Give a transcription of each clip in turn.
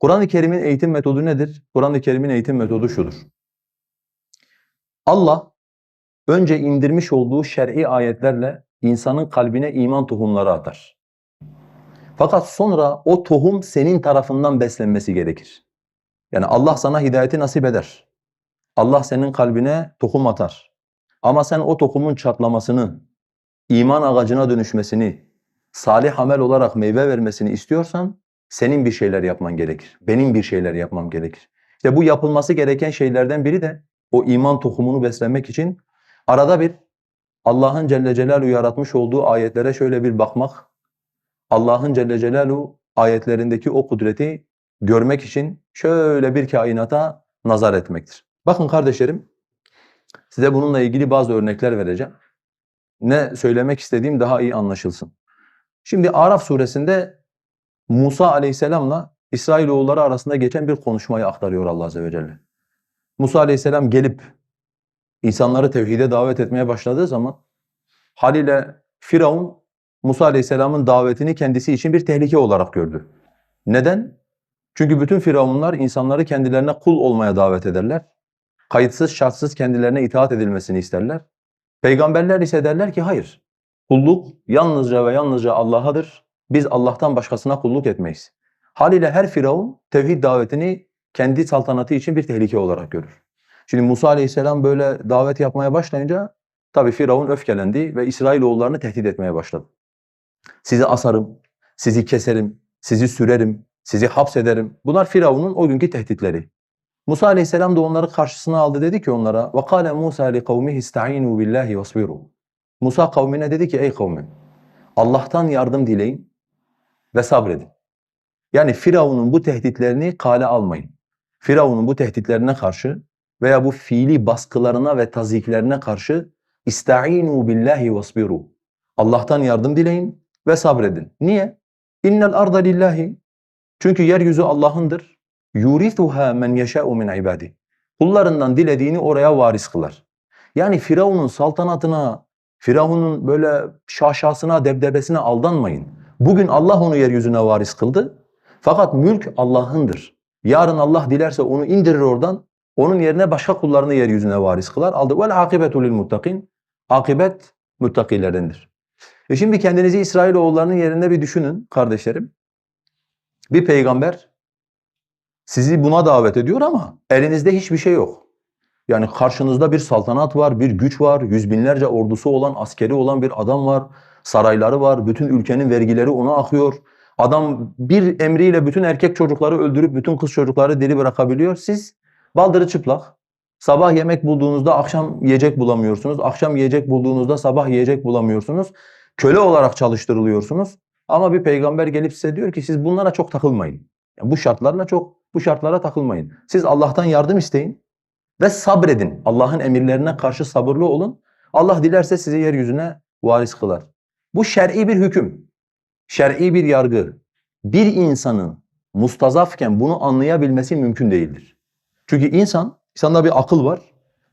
Kur'an-ı Kerim'in eğitim metodu nedir? Kur'an-ı Kerim'in eğitim metodu şudur. Allah önce indirmiş olduğu şer'i ayetlerle insanın kalbine iman tohumları atar. Fakat sonra o tohum senin tarafından beslenmesi gerekir. Yani Allah sana hidayeti nasip eder. Allah senin kalbine tohum atar. Ama sen o tohumun çatlamasını, iman ağacına dönüşmesini, salih amel olarak meyve vermesini istiyorsan senin bir şeyler yapman gerekir. Benim bir şeyler yapmam gerekir. İşte bu yapılması gereken şeylerden biri de o iman tohumunu beslemek için arada bir Allah'ın Celle Celaluhu yaratmış olduğu ayetlere şöyle bir bakmak, Allah'ın Celle Celaluhu ayetlerindeki o kudreti görmek için şöyle bir kainata nazar etmektir. Bakın kardeşlerim, size bununla ilgili bazı örnekler vereceğim. Ne söylemek istediğim daha iyi anlaşılsın. Şimdi Araf suresinde Musa aleyhisselamla İsrailoğulları arasında geçen bir konuşmayı aktarıyor Allah azze ve celle. Musa aleyhisselam gelip insanları tevhide davet etmeye başladığı zaman haliyle Firavun Musa aleyhisselamın davetini kendisi için bir tehlike olarak gördü. Neden? Çünkü bütün firavunlar insanları kendilerine kul olmaya davet ederler. Kayıtsız şartsız kendilerine itaat edilmesini isterler. Peygamberler ise derler ki hayır. Kulluk yalnızca ve yalnızca Allah'adır. Biz Allah'tan başkasına kulluk etmeyiz. Haliyle her firavun tevhid davetini kendi saltanatı için bir tehlike olarak görür. Şimdi Musa aleyhisselam böyle davet yapmaya başlayınca tabi Firavun öfkelendi ve İsrailoğullarını tehdit etmeye başladı. Sizi asarım, sizi keserim, sizi sürerim, sizi hapsederim. Bunlar Firavun'un o günkü tehditleri. Musa aleyhisselam da onları karşısına aldı dedi ki onlara وَقَالَ مُوسَى لِقَوْمِهِ اسْتَعِينُوا بِاللّٰهِ وَاصْبِرُوا Musa kavmine dedi ki ey kavmim Allah'tan yardım dileyin ve sabredin. Yani Firavun'un bu tehditlerini kale almayın. Firavun'un bu tehditlerine karşı veya bu fiili baskılarına ve taziklerine karşı İsta'inu billahi vasbiru. Allah'tan yardım dileyin ve sabredin. Niye? İnnel arda lillahi. Çünkü yeryüzü Allah'ındır. Yurithuha men yeşâ'u min ibadi. Kullarından dilediğini oraya varis kılar. Yani Firavun'un saltanatına, Firavun'un böyle şaşasına, debdebesine aldanmayın. Bugün Allah onu yeryüzüne varis kıldı. Fakat mülk Allah'ındır. Yarın Allah dilerse onu indirir oradan. Onun yerine başka kullarını yeryüzüne varis kılar. Aldı. Vel akibetu lil muttakin. Akibet müttakilerindir. E şimdi kendinizi İsrailoğullarının yerinde bir düşünün kardeşlerim. Bir peygamber sizi buna davet ediyor ama elinizde hiçbir şey yok. Yani karşınızda bir saltanat var, bir güç var, yüz binlerce ordusu olan, askeri olan bir adam var, sarayları var, bütün ülkenin vergileri ona akıyor. Adam bir emriyle bütün erkek çocukları öldürüp bütün kız çocukları diri bırakabiliyor. Siz baldırı çıplak, sabah yemek bulduğunuzda akşam yiyecek bulamıyorsunuz, akşam yiyecek bulduğunuzda sabah yiyecek bulamıyorsunuz. Köle olarak çalıştırılıyorsunuz. Ama bir peygamber gelip size diyor ki siz bunlara çok takılmayın. Yani bu şartlarla çok bu şartlara takılmayın. Siz Allah'tan yardım isteyin ve sabredin. Allah'ın emirlerine karşı sabırlı olun. Allah dilerse sizi yeryüzüne varis kılar. Bu şer'i bir hüküm. Şer'i bir yargı. Bir insanın mustazafken bunu anlayabilmesi mümkün değildir. Çünkü insan, insanda bir akıl var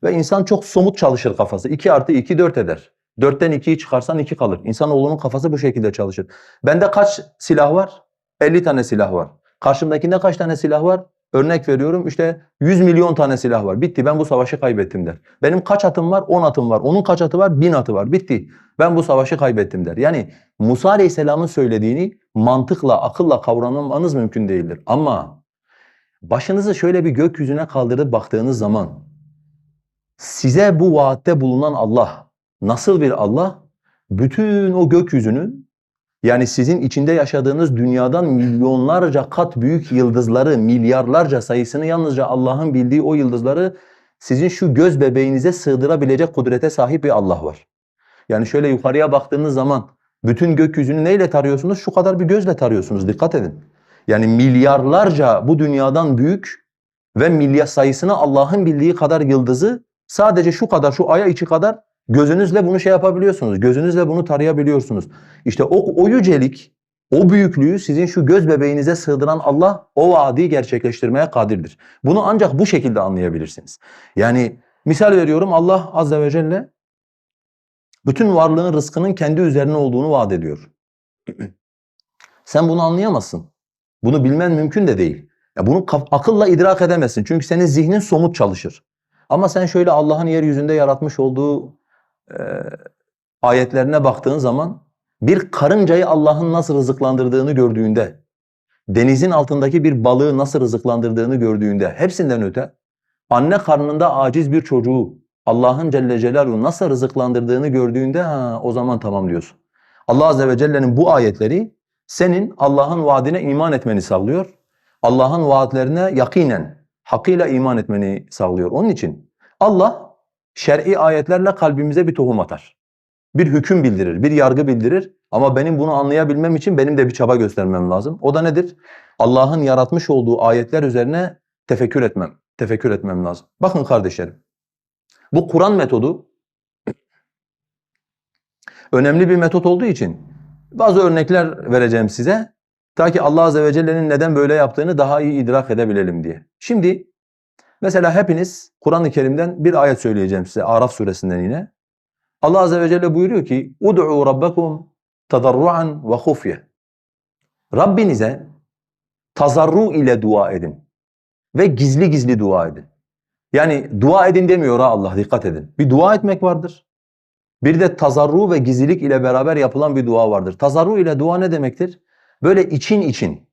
ve insan çok somut çalışır kafası. 2 artı 2 4 eder. Dörtten ikiyi çıkarsan iki kalır. İnsanoğlunun kafası bu şekilde çalışır. Bende kaç silah var? 50 tane silah var. Karşımdakinde kaç tane silah var? Örnek veriyorum işte 100 milyon tane silah var. Bitti ben bu savaşı kaybettim der. Benim kaç atım var? 10 atım var. Onun kaç atı var? 1000 atı var. Bitti. Ben bu savaşı kaybettim der. Yani Musa Aleyhisselam'ın söylediğini mantıkla, akılla kavramanız mümkün değildir. Ama başınızı şöyle bir gökyüzüne kaldırıp baktığınız zaman size bu vaatte bulunan Allah nasıl bir Allah? Bütün o gökyüzünün yani sizin içinde yaşadığınız dünyadan milyonlarca kat büyük yıldızları, milyarlarca sayısını yalnızca Allah'ın bildiği o yıldızları sizin şu göz bebeğinize sığdırabilecek kudrete sahip bir Allah var. Yani şöyle yukarıya baktığınız zaman bütün gökyüzünü neyle tarıyorsunuz? Şu kadar bir gözle tarıyorsunuz. Dikkat edin. Yani milyarlarca bu dünyadan büyük ve milyar sayısını Allah'ın bildiği kadar yıldızı sadece şu kadar, şu aya içi kadar Gözünüzle bunu şey yapabiliyorsunuz. Gözünüzle bunu tarayabiliyorsunuz. İşte o, o yücelik, o büyüklüğü sizin şu göz bebeğinize sığdıran Allah o vaadi gerçekleştirmeye kadirdir. Bunu ancak bu şekilde anlayabilirsiniz. Yani misal veriyorum Allah azze ve celle bütün varlığın rızkının kendi üzerine olduğunu vaat ediyor. Sen bunu anlayamazsın. Bunu bilmen mümkün de değil. Ya bunu akılla idrak edemezsin. Çünkü senin zihnin somut çalışır. Ama sen şöyle Allah'ın yeryüzünde yaratmış olduğu e, ayetlerine baktığın zaman bir karıncayı Allah'ın nasıl rızıklandırdığını gördüğünde, denizin altındaki bir balığı nasıl rızıklandırdığını gördüğünde, hepsinden öte anne karnında aciz bir çocuğu Allah'ın Celle Celaluhu nasıl rızıklandırdığını gördüğünde ha, o zaman tamam diyorsun. Allah Azze ve Celle'nin bu ayetleri senin Allah'ın vaadine iman etmeni sağlıyor. Allah'ın vaatlerine yakinen, hakkıyla iman etmeni sağlıyor. Onun için Allah şer'i ayetlerle kalbimize bir tohum atar. Bir hüküm bildirir, bir yargı bildirir. Ama benim bunu anlayabilmem için benim de bir çaba göstermem lazım. O da nedir? Allah'ın yaratmış olduğu ayetler üzerine tefekkür etmem, tefekkür etmem lazım. Bakın kardeşlerim, bu Kur'an metodu önemli bir metot olduğu için bazı örnekler vereceğim size. Ta ki Allah Azze ve Celle'nin neden böyle yaptığını daha iyi idrak edebilelim diye. Şimdi Mesela hepiniz Kur'an-ı Kerim'den bir ayet söyleyeceğim size Araf suresinden yine. Allah azze ve celle buyuruyor ki "Ud'u rabbakum tadarruan ve hufye." Rabbinize tazarru ile dua edin ve gizli gizli dua edin. Yani dua edin demiyor ha Allah dikkat edin. Bir dua etmek vardır. Bir de tazarru ve gizlilik ile beraber yapılan bir dua vardır. Tazarru ile dua ne demektir? Böyle için için,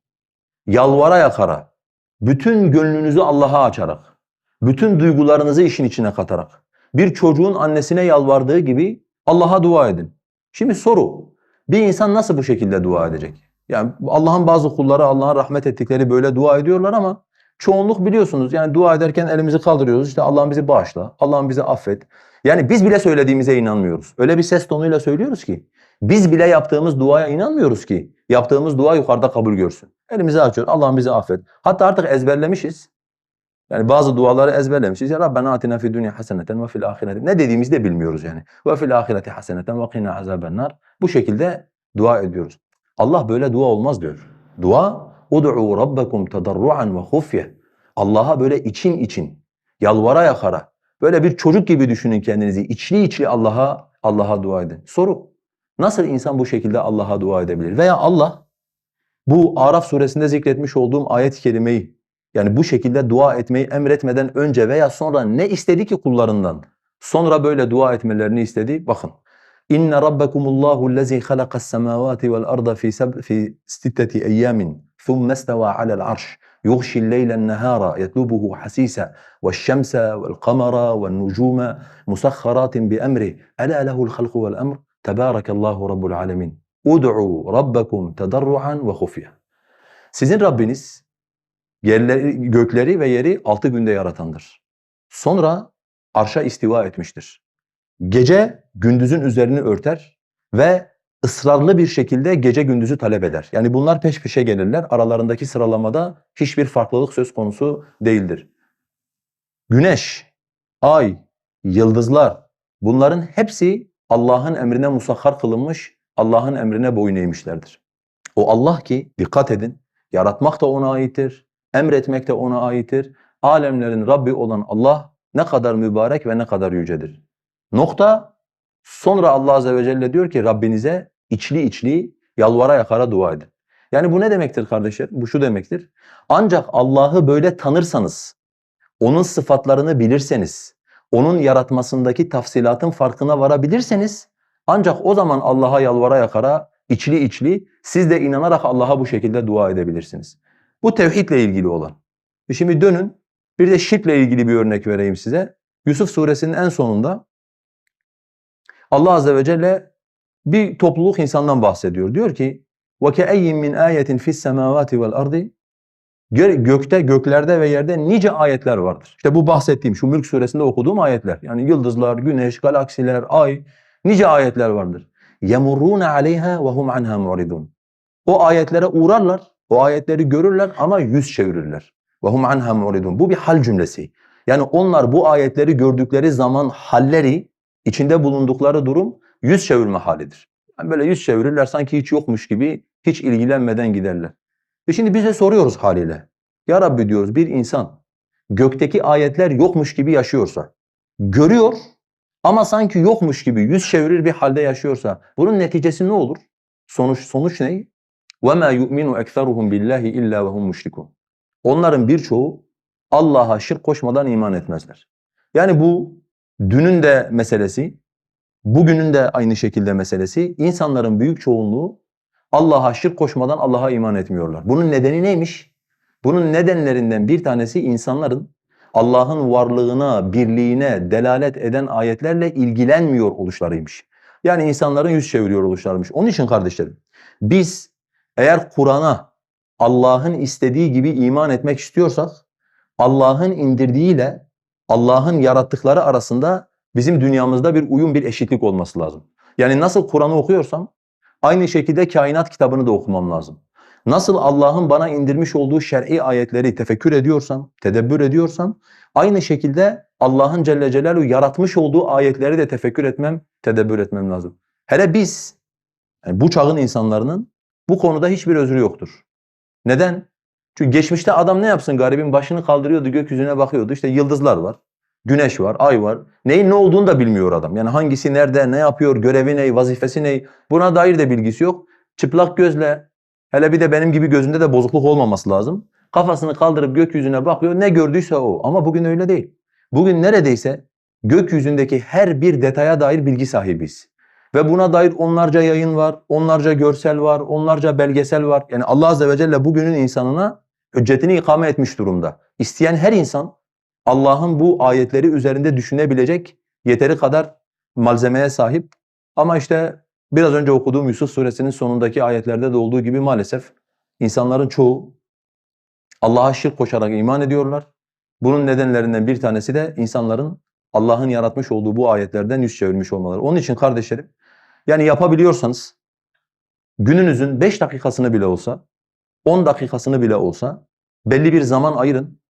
yalvara yakara, bütün gönlünüzü Allah'a açarak, bütün duygularınızı işin içine katarak, bir çocuğun annesine yalvardığı gibi Allah'a dua edin. Şimdi soru, bir insan nasıl bu şekilde dua edecek? Yani Allah'ın bazı kulları, Allah'ın rahmet ettikleri böyle dua ediyorlar ama çoğunluk biliyorsunuz yani dua ederken elimizi kaldırıyoruz. İşte Allah'ım bizi bağışla, Allah'ım bizi affet. Yani biz bile söylediğimize inanmıyoruz. Öyle bir ses tonuyla söylüyoruz ki biz bile yaptığımız duaya inanmıyoruz ki yaptığımız dua yukarıda kabul görsün. Elimizi açıyor. Allah'ım bizi affet. Hatta artık ezberlemişiz. Yani bazı duaları ezberlemişiz. Ya Rabbena atina fid dunya haseneten ve fil ahireti. Ne dediğimizi de bilmiyoruz yani. Ve fil ahireti haseneten ve qina azabennar. Bu şekilde dua ediyoruz. Allah böyle dua olmaz diyor. Dua ud'u rabbakum tadarruan ve hufye. Allah'a böyle için için, yalvara yakara, böyle bir çocuk gibi düşünün kendinizi. İçli içli Allah'a Allah'a dua edin. Soru. Nasıl insan bu şekilde Allah'a dua edebilir? Veya Allah bu Araf suresinde zikretmiş olduğum ayet-i kerimeyi yani bu şekilde dua etmeyi emretmeden önce veya sonra ne istedi ki kullarından? Sonra böyle dua etmelerini istedi. Bakın. İnne rabbakumullahu allazi halaqas semawati vel arda fi fi sitteti eyyamin thumma istava ala'l arş yughşi'l leyle'n nahara yatlubuhu hasisa ve'ş-şemsa ve'l-qamara ve'n-nucuma musakhkharatin bi'emri ala lehu'l halqu ve'l-emr tebarakallahu rabbul alamin. Ud'u rabbakum tedarruan ve hufya. Sizin Rabbiniz yerleri, gökleri ve yeri altı günde yaratandır. Sonra arşa istiva etmiştir. Gece gündüzün üzerini örter ve ısrarlı bir şekilde gece gündüzü talep eder. Yani bunlar peş peşe gelirler. Aralarındaki sıralamada hiçbir farklılık söz konusu değildir. Güneş, ay, yıldızlar bunların hepsi Allah'ın emrine musakhar kılınmış, Allah'ın emrine boyun eğmişlerdir. O Allah ki dikkat edin, yaratmak da ona aittir, emretmek de ona aittir. Alemlerin Rabbi olan Allah ne kadar mübarek ve ne kadar yücedir. Nokta. Sonra Allah Azze ve Celle diyor ki Rabbinize içli içli yalvara yakara dua edin. Yani bu ne demektir kardeşler? Bu şu demektir. Ancak Allah'ı böyle tanırsanız, onun sıfatlarını bilirseniz, onun yaratmasındaki tafsilatın farkına varabilirseniz ancak o zaman Allah'a yalvara yakara içli içli siz de inanarak Allah'a bu şekilde dua edebilirsiniz. Bu tevhidle ilgili olan. E şimdi dönün bir de şirkle ilgili bir örnek vereyim size. Yusuf suresinin en sonunda Allah azze ve celle bir topluluk insandan bahsediyor. Diyor ki: "Ve min ayetin fis semavati vel ardi" Gökte, göklerde ve yerde nice ayetler vardır. İşte bu bahsettiğim şu Mülk suresinde okuduğum ayetler. Yani yıldızlar, güneş, galaksiler, ay nice ayetler vardır. يَمُرُّونَ عَلَيْهَا وَهُمْ عَنْهَا مُعْرِضُونَ O ayetlere uğrarlar, o ayetleri görürler ama yüz çevirirler. وَهُمْ عَنْهَا مُعْرِضُونَ Bu bir hal cümlesi. Yani onlar bu ayetleri gördükleri zaman halleri, içinde bulundukları durum yüz çevirme halidir. Yani böyle yüz çevirirler sanki hiç yokmuş gibi, hiç ilgilenmeden giderler. Ve şimdi bize soruyoruz haliyle. Ya Rabbi diyoruz bir insan gökteki ayetler yokmuş gibi yaşıyorsa, görüyor ama sanki yokmuş gibi yüz çevirir bir halde yaşıyorsa bunun neticesi ne olur? Sonuç sonuç ne? وَمَا يُؤْمِنُ اَكْثَرُهُمْ بِاللّٰهِ اِلَّا وَهُمْ مُشْرِكُونَ onların birçoğu Allah'a şirk koşmadan iman etmezler. Yani bu dünün de meselesi, bugünün de aynı şekilde meselesi. İnsanların büyük çoğunluğu Allah'a şirk koşmadan Allah'a iman etmiyorlar. Bunun nedeni neymiş? Bunun nedenlerinden bir tanesi insanların Allah'ın varlığına, birliğine delalet eden ayetlerle ilgilenmiyor oluşlarıymış. Yani insanların yüz çeviriyor oluşlarıymış. Onun için kardeşlerim, biz eğer Kur'an'a Allah'ın istediği gibi iman etmek istiyorsak, Allah'ın indirdiğiyle Allah'ın yarattıkları arasında bizim dünyamızda bir uyum, bir eşitlik olması lazım. Yani nasıl Kur'an'ı okuyorsam, aynı şekilde kainat kitabını da okumam lazım. Nasıl Allah'ın bana indirmiş olduğu şer'i ayetleri tefekkür ediyorsam, tedebbür ediyorsam, aynı şekilde Allah'ın Celle Celaluhu yaratmış olduğu ayetleri de tefekkür etmem, tedebbür etmem lazım. Hele biz, yani bu çağın insanların bu konuda hiçbir özrü yoktur. Neden? Çünkü geçmişte adam ne yapsın garibin başını kaldırıyordu gökyüzüne bakıyordu işte yıldızlar var, güneş var, ay var. Neyin ne olduğunu da bilmiyor adam. Yani hangisi nerede, ne yapıyor, görevi ne, vazifesi ne buna dair de bilgisi yok. Çıplak gözle hele bir de benim gibi gözünde de bozukluk olmaması lazım. Kafasını kaldırıp gökyüzüne bakıyor ne gördüyse o ama bugün öyle değil. Bugün neredeyse gökyüzündeki her bir detaya dair bilgi sahibiyiz. Ve buna dair onlarca yayın var, onlarca görsel var, onlarca belgesel var. Yani Allah Azze ve Celle bugünün insanına hüccetini ikame etmiş durumda. İsteyen her insan Allah'ın bu ayetleri üzerinde düşünebilecek yeteri kadar malzemeye sahip. Ama işte biraz önce okuduğum Yusuf suresinin sonundaki ayetlerde de olduğu gibi maalesef insanların çoğu Allah'a şirk koşarak iman ediyorlar. Bunun nedenlerinden bir tanesi de insanların Allah'ın yaratmış olduğu bu ayetlerden yüz çevirmiş olmaları. Onun için kardeşlerim, yani yapabiliyorsanız gününüzün 5 dakikasını bile olsa, 10 dakikasını bile olsa belli bir zaman ayırın.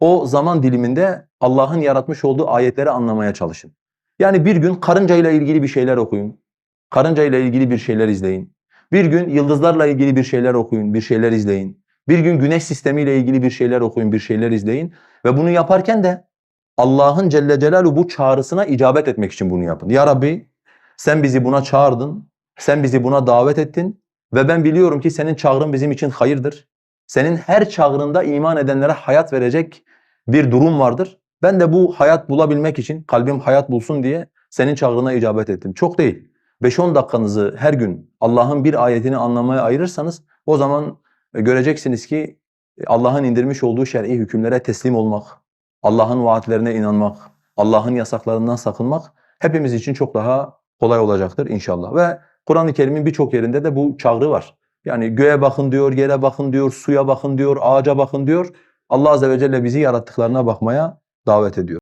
O zaman diliminde Allah'ın yaratmış olduğu ayetleri anlamaya çalışın. Yani bir gün karıncayla ilgili bir şeyler okuyun. Karıncayla ilgili bir şeyler izleyin. Bir gün yıldızlarla ilgili bir şeyler okuyun, bir şeyler izleyin. Bir gün güneş sistemiyle ilgili bir şeyler okuyun, bir şeyler izleyin. Ve bunu yaparken de Allah'ın Celle Celaluhu bu çağrısına icabet etmek için bunu yapın. Ya Rabbi sen bizi buna çağırdın, sen bizi buna davet ettin ve ben biliyorum ki senin çağrın bizim için hayırdır. Senin her çağrında iman edenlere hayat verecek bir durum vardır. Ben de bu hayat bulabilmek için, kalbim hayat bulsun diye senin çağrına icabet ettim. Çok değil. 5-10 dakikanızı her gün Allah'ın bir ayetini anlamaya ayırırsanız o zaman göreceksiniz ki Allah'ın indirmiş olduğu şer'i hükümlere teslim olmak, Allah'ın vaatlerine inanmak, Allah'ın yasaklarından sakınmak hepimiz için çok daha kolay olacaktır inşallah. Ve Kur'an-ı Kerim'in birçok yerinde de bu çağrı var. Yani göğe bakın diyor, yere bakın diyor, suya bakın diyor, ağaca bakın diyor. Allah Azze ve Celle bizi yarattıklarına bakmaya davet ediyor.